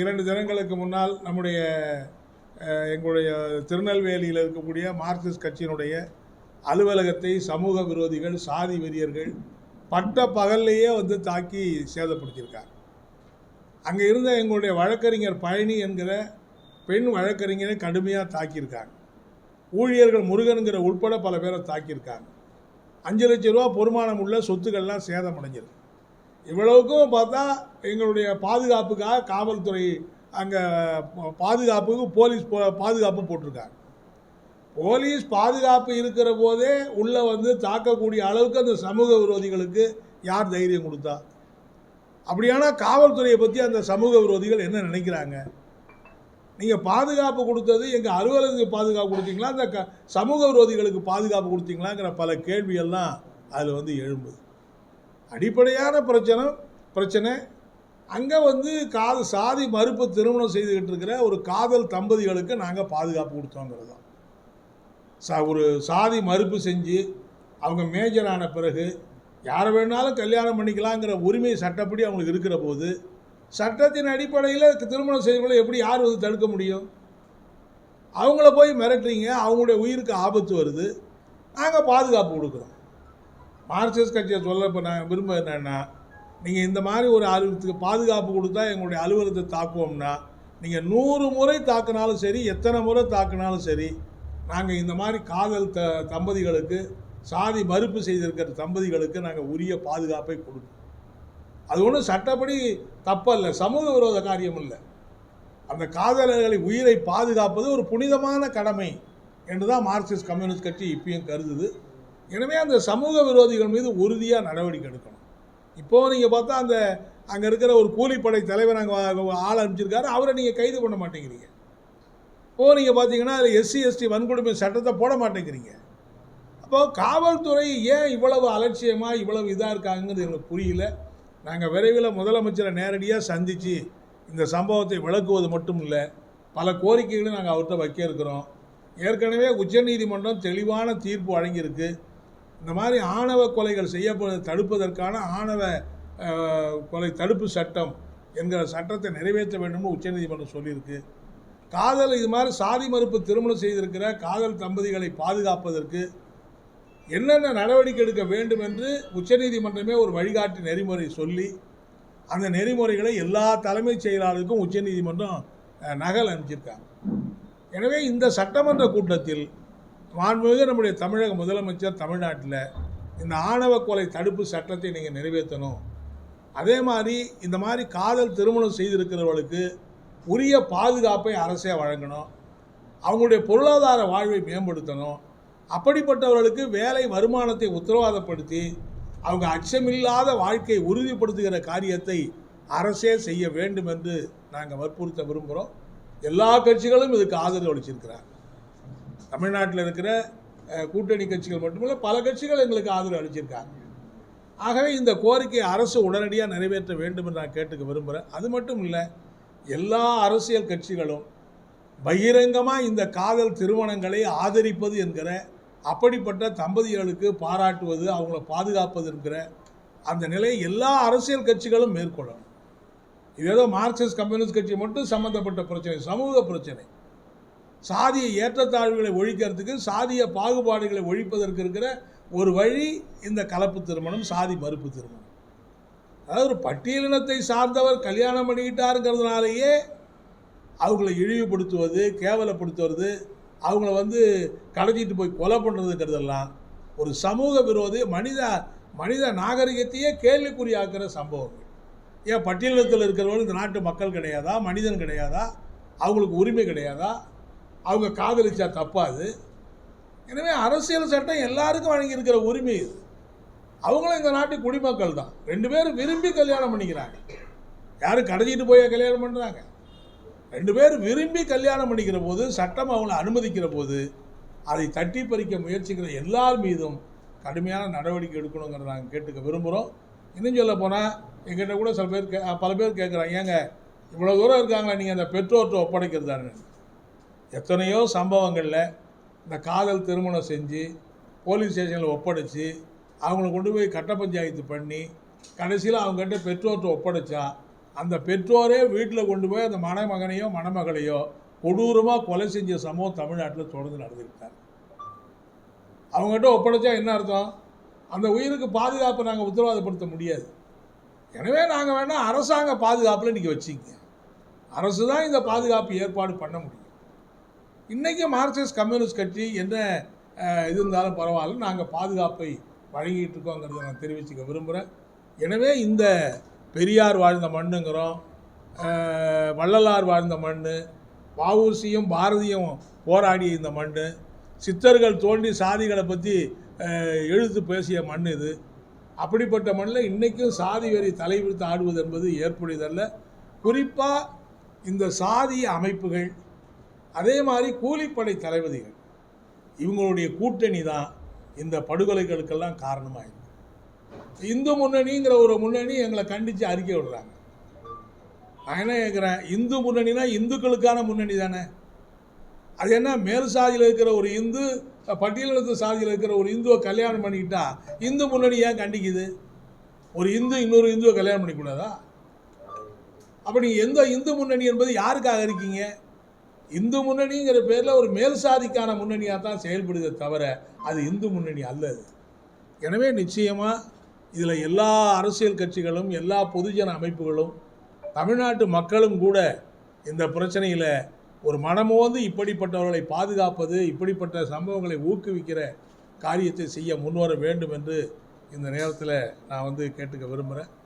இரண்டு தினங்களுக்கு முன்னால் நம்முடைய எங்களுடைய திருநெல்வேலியில் இருக்கக்கூடிய மார்க்சிஸ்ட் கட்சியினுடைய அலுவலகத்தை சமூக விரோதிகள் சாதி வெறியர்கள் பட்ட பகல்லையே வந்து தாக்கி சேதப்படுத்தியிருக்காங்க. அங்கே இருந்த எங்களுடைய வழக்கறிஞர் பழனி என்கிற பெண் வழக்கறிஞரை கடுமையாக தாக்கியிருக்காங்க. ஊழியர்கள் முருகனுங்கிற உட்பட பல பேரை தாக்கியிருக்காங்க. அஞ்சு லட்ச ரூபா பொறுமானம் உள்ள சொத்துக்கள்லாம் சேதமடைஞ்சிருக்கு. இவ்வளவுக்கும் பார்த்தா எங்களுடைய பாதுகாப்புக்காக காவல்துறை அங்கே பாதுகாப்புக்கு போலீஸ் போ- பாதுகாப்பு போட்டிருக்காங்க. போலீஸ் பாதுகாப்பு இருக்கிற போதே உள்ளே வந்து தாக்கக்கூடிய அளவுக்கு அந்த சமூக விரோதிகளுக்கு யார் தைரியம் கொடுத்தா? அப்படியானா காவல்துறையை பற்றி அந்த சமூக விரோதிகள் என்ன நினைக்கிறாங்க? நீங்கள் பாதுகாப்பு கொடுத்தது எங்கள் அலுவலகத்துக்கு பாதுகாப்பு கொடுத்தீங்களா? அந்த க சமூக விரோதிகளுக்கு பாதுகாப்பு கொடுத்தீங்களாங்கிற பல கேள்வியெல்லாம் அதில் வந்து எழும்புது. அடிப்படையான பிரச்சனை பிரச்சனை. அங்கே வந்து காது சாதி மறுப்பு திருமணம் செய்துக்கிட்டு இருக்கிற ஒரு காதல் தம்பதிகளுக்கு நாங்கள் பாதுகாப்பு கொடுத்தோங்கிறது தான். சா ஒரு சாதி மறுப்பு செஞ்சு அவங்க மேஜர் ஆன பிறகு யாரை வேணாலும் கல்யாணம் பண்ணிக்கலாங்கிற உரிமை சட்டப்படி அவங்களுக்கு இருக்கிற போது சட்டத்தின் அடிப்படையில் திருமணம் செய்வதை எப்படி யார் வந்து தடுக்க முடியும்? அவங்கள போய் மிரட்டுறீங்க அவங்களுடைய உயிருக்கு ஆபத்து வருது. நாங்கள் பாதுகாப்பு கொடுக்குறோம். மார்க்சிஸ்ட் கட்சியை சொல்ல இப்போ நான் விரும்ப என்னென்னா நீங்கள் இந்த மாதிரி ஒரு அலுவலகத்துக்கு பாதுகாப்பு கொடுத்தா எங்களுடைய அலுவலகத்தை தாக்குவோம்னா நீங்கள் நூறு முறை தாக்குனாலும் சரி எத்தனை முறை தாக்குனாலும் சரி நாங்கள் இந்த மாதிரி காதல் த தம்பதிகளுக்கு சாதி மறுப்பு செய்திருக்கிற தம்பதிகளுக்கு நாங்கள் உரிய பாதுகாப்பை கொடுப்போம் அது ஒன்றும் சட்டப்படி தப்பல்ல சமூக விரோத காரியம் இல்லை. அந்த காதலர்களை உயிரை பாதுகாப்பது ஒரு புனிதமான கடமை என்று தான் மார்க்சிஸ்ட் கம்யூனிஸ்ட் கட்சி இப்பயும் கருதுது. எனவே அந்த சமூக விரோதிகள் மீது உறுதியாக நடவடிக்கை எடுக்கணும். இப்போது நீங்கள் பார்த்தா அந்த அங்கே இருக்கிற ஒரு கூலிப்படை தலைவர் அங்கே ஆள் அனுப்பிச்சிருக்காரு. அவரை நீங்கள் கைது பண்ண மாட்டேங்கிறீங்க. இப்போது நீங்கள் பார்த்தீங்கன்னா அதில் எஸ்சி எஸ்டி வன்கொடுமை சட்டத்தை போட மாட்டேங்கிறீங்க. அப்போ காவல்துறை ஏன் இவ்வளவு அலட்சியமாக இவ்வளவு இதாக இருக்காங்கிறது எங்களுக்கு புரியல. நாங்கள் விரைவில் முதலமைச்சரை நேரடியாக சந்தித்து இந்த சம்பவத்தை விளக்குவது மட்டும் இல்லை பல கோரிக்கைகளும் நாங்கள் அவர்கிட்ட வைக்க இருக்கிறோம். ஏற்கனவே உச்சநீதிமன்றம் தெளிவான தீர்ப்பு வழங்கியிருக்கு. இந்த மாதிரி ஆணவ கொலைகள் செய்யப்படுவதை தடுப்பதற்கான ஆணவ கொலை தடுப்பு சட்டம் என்கிற சட்டத்தை நிறைவேற்ற வேண்டும்னு உச்சநீதிமன்றம் சொல்லியிருக்கு. காதல் இது மாதிரி சாதி மறுப்பு திருமணம் செய்திருக்கிற காதல் தம்பதிகளை பாதுகாப்பதற்கு என்னென்ன நடவடிக்கை எடுக்க வேண்டும் என்று உச்சநீதிமன்றமே ஒரு வழிகாட்டு நெறிமுறை சொல்லி அந்த நெறிமுறைகளை எல்லா தலைமைச் செயலாளருக்கும் உச்சநீதிமன்றம் நகல் அனுப்பிச்சிருக்காங்க. எனவே இந்த சட்டமன்ற கூட்டத்தில் மாண்புமிகு நம்முடைய தமிழக முதலமைச்சர் தமிழ்நாட்டில் இந்த ஆணவ கொலை தடுப்பு சட்டத்தை நீங்கள் நிறைவேற்றணும். அதே மாதிரி இந்த மாதிரி காதல் திருமணம் செய்திருக்கிறவர்களுக்கு உரிய பாதுகாப்பை அரசே வழங்கணும். அவங்களுடைய பொருளாதார வாழ்வை மேம்படுத்தணும். அப்படிப்பட்டவர்களுக்கு வேலை வருமானத்தை உத்தரவாதப்படுத்தி அவங்க அச்சமில்லாத வாழ்க்கையை உறுதிப்படுத்துகிற காரியத்தை அரசே செய்ய வேண்டும் என்று நாங்கள் வற்புறுத்த விரும்புகிறோம். எல்லா கட்சிகளும் இதுக்கு ஆதரவு அளிச்சிருக்கிறாங்க தமிழ்நாட்டில் இருக்கிற கூட்டணி கட்சிகள் மட்டுமல்ல பல கட்சிகள் எங்களுக்கு ஆதரவு அளிச்சிருக்காங்க. ஆகவே இந்த கோரிக்கையை அரசு உடனடியாக நிறைவேற்ற வேண்டும் என்று நான் கேட்டுக்க விரும்புகிறேன் அது மட்டும் இல்லை எல்லா அரசியல் கட்சிகளும் பகிரங்கமாக இந்த காதல் திருமணங்களை ஆதரிப்பது என்கிற அப்படிப்பட்ட தம்பதிகளுக்கு பாராட்டுவது அவங்கள பாதுகாப்பது என்கிற அந்த நிலையை எல்லா அரசியல் கட்சிகளும் மேற்கொள்ளணும். இது ஏதோ மார்க்சிஸ்ட் கம்யூனிஸ்ட் கட்சி மட்டும் சம்மந்தப்பட்ட பிரச்சனை சமூக பிரச்சனை. சாதிய ஏற்றத்தாழ்வுகளை ஒழிக்கிறதுக்கு சாதிய பாகுபாடுகளை ஒழிப்பதற்கு இருக்கிற ஒரு வழி இந்த கலப்பு திருமணம் சாதி மறுப்பு திருமணம். அதாவது ஒரு பட்டியலினத்தை சார்ந்தவர் கல்யாணம் பண்ணிக்கிட்டாருங்கிறதுனாலேயே அவங்கள இழிவுபடுத்துவது கேவலப்படுத்துவது அவங்கள வந்து கடத்திட்டு போய் கொலை பண்ணுறதுங்கிறதெல்லாம் ஒரு சமூக விரோதி மனித மனித நாகரிகத்தையே கேள்விக்குறியாக்குற சம்பவங்கள். ஏன் பட்டியலினத்தில் இருக்கிறவங்க இந்த நாட்டு மக்கள் கிடையாதா மனிதன் கிடையாதா அவங்களுக்கு உரிமை கிடையாதா? அவங்க காதலிச்சா தப்பாது. எனவே அரசியல் சட்டம் எல்லாருக்கும் வழங்கியிருக்கிற உரிமை இது. அவங்களும் இந்த நாட்டு குடிமக்கள் தான். ரெண்டு பேரும் விரும்பி கல்யாணம் பண்ணிக்கிறாங்க. யாரும் கடைஞ்சிட்டு போய் கல்யாணம் பண்ணுறாங்க ரெண்டு பேரும் விரும்பி கல்யாணம் பண்ணிக்கிற போது சட்டம் அவங்கள அனுமதிக்கிற போது அதை தட்டி பறிக்க முயற்சிக்கிற எல்லார் மீதும் கடுமையான நடவடிக்கை எடுக்கணுங்கிறத நாங்கள் கேட்டுக்க விரும்புகிறோம் இன்னும் சொல்ல போனால் எங்கிட்ட கூட சில பேர் கே பல பேர் கேட்குறாங்க ஏங்க இவ்வளோ தூரம் இருக்காங்களே நீங்கள் அந்த பெற்றோர்கிட்ட ஒப்படைக்கிறதான்னு. எத்தனையோ சம்பவங்களில் இந்த காதல் திருமணம் செஞ்சு போலீஸ் ஸ்டேஷனில் ஒப்படைச்சி அவங்கள கொண்டு போய் கட்ட பஞ்சாயத்து பண்ணி கடைசியில் அவங்ககிட்ட பெற்றோர்கிட்ட ஒப்படைச்சா அந்த பெற்றோரே வீட்டில் கொண்டு போய் அந்த மணமகனையோ மணமகளையோ கொடூரமாக கொலை செஞ்ச சம்பவம் தமிழ்நாட்டில் தொடர்ந்து நடந்துருக்காங்க. அவங்ககிட்ட ஒப்படைச்சா என்ன அர்த்தம்? அந்த உயிருக்கு பாதுகாப்பை நாங்கள் உத்தரவாதப்படுத்த முடியாது. எனவே நாங்கள் வேணால் அரசாங்க பாதுகாப்பில் இன்றைக்கி வச்சுங்க அரசு தான் இந்த பாதுகாப்பு ஏற்பாடு பண்ண முடியும். இன்றைக்கி மார்க்சிஸ்ட் கம்யூனிஸ்ட் கட்சி என்ன இது இருந்தாலும் பரவாயில்ல நாங்கள் பாதுகாப்பை வழங்கிட்டு இருக்கோங்கிறத நான் தெரிவிச்சுக்க விரும்புகிறேன் எனவே இந்த பெரியார் வாழ்ந்த மண்ணுங்கிறோம் வள்ளலார் வாழ்ந்த மண் வவுசியும் பாரதியும் போராடிய இந்த மண் சித்தர்கள் தோண்டி சாதிகளை பற்றி எழுத்து பேசிய மண் இது. அப்படிப்பட்ட மண்ணில் இன்றைக்கும் சாதி வெறி தலைவிரித்து ஆடுவது என்பது ஏற்புடையதல்ல. குறிப்பாக இந்த சாதி அமைப்புகள் அதே மாதிரி கூலிப்படை தளபதிகள் இவங்களுடைய கூட்டணி தான் இந்த படுகொலைகளுக்கெல்லாம் காரணமாக இருக்கு இந்து முன்னணிங்கிற ஒரு முன்னணி எங்களை கண்டித்து அறிக்கை விடுறாங்க. நான் என்ன கேட்குறேன் இந்து முன்னணினா இந்துக்களுக்கான முன்னணி தானே. அது என்ன மேல் சாதியில் இருக்கிற ஒரு இந்து பட்டியலினத்து சாதியில் இருக்கிற ஒரு இந்துவை கல்யாணம் பண்ணிக்கிட்டா இந்து முன்னணி ஏன் கண்டிக்குது? ஒரு இந்து இன்னொரு இந்துவை கல்யாணம் பண்ணிக்கூடாதா அப்போ நீங்கள் எந்த இந்து முன்னணி என்பது யாருக்காக இருக்கீங்க? இந்து முன்னணிங்கிற பேரில் ஒரு மேல் சாதிக்கான முன்னணியாக தான் செயல்படுதே தவிர அது இந்து முன்னணி அல்ல அது. எனவே நிச்சயமாக இதில் எல்லா அரசியல் கட்சிகளும் எல்லா பொதுஜன அமைப்புகளும் தமிழ்நாட்டு மக்களும் கூட இந்த பிரச்சனையில் ஒரு மனமோந்து இப்படிப்பட்டவர்களை பாதுகாப்பது இப்படிப்பட்ட சம்பவங்களை ஊக்குவிக்கிற காரியத்தை செய்ய முன்வர வேண்டும் என்று இந்த நேரத்தில் நான் வந்து கேட்டுக்க விரும்புகிறேன்